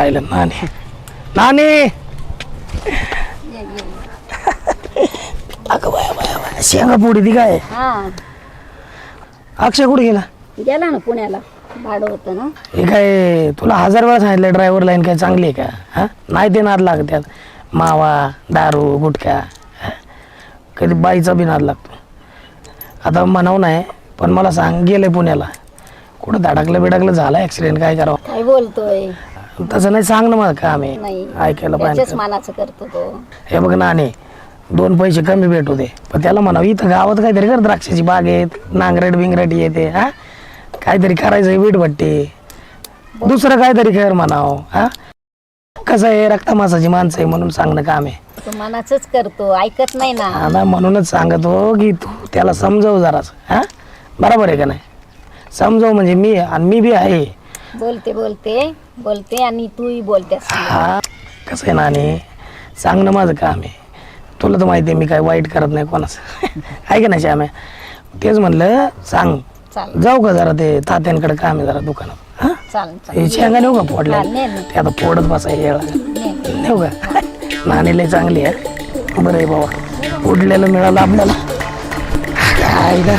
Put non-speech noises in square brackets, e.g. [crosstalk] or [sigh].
आयला नाणे नाणे अगं बाया बाया बाया शेंगा पोडी ती काय हा अक्षय कुठे गेला गेला ना पुण्याला भाडं होतं ना हे काय तुला हजार वेळा सांगितलं ड्रायव्हर लाईन काय चांगली आहे का हा नाही ते नाद लागतात मावा दारू गुटखा हा? कधी बाईचा बी नाद लागतो आता म्हणावं नाही पण मला सांग गेलंय पुण्याला कुठं धडकलं बिडकलं झालं ऍक्सिडेंट काय करावं काय बोलतोय तसं नाही सांग ना मला काम आहे नाही. ऐकायला त्याच्याच पाहिजे मानाचं करतो तो. हे बघ नाणे दोन पैसे कमी भेटू दे. पण त्याला म्हणावं इथं गावात काहीतरी कर द्राक्षाची बाग आहेत नांगरट बिंगरट येते हा? काहीतरी करायचं वीट भट्टी दुसरं काहीतरी कर म्हणावं हा? कसं आहे रक्तामासाची माणसं आहे म्हणून सांगणं काम. आहे तो मनाचंच करतो ऐकत नाही ना. आता म्हणूनच सांगतो की तू त्याला समजव जरास हा? बरोबर आहे का नाही? समजव म्हणजे मी आणि मी बी आहे. बोलते बोलते बोलते आणि तूही बोलतेस हा कसं आहे नाणे सांगणं माझं काम आहे. तुला तर माहिती आहे मी काय वाईट करत नाही कोणाचं. [laughs] आहे का नाही श्याम्या? तेच म्हणलं सांग. चाल जाऊ का जरा ते तात्यांकडे काम आहे जरा दुकानात? हा? चाल हे शेंगा नेऊ का फोडल्या हा, ने, ने. ते आता फोडत बसायला येळा. नेऊ का? [laughs] नाणी लय चांगली आहे. बरं आहे बाबा. उडलेलं मिळालं आपल्याला. काय का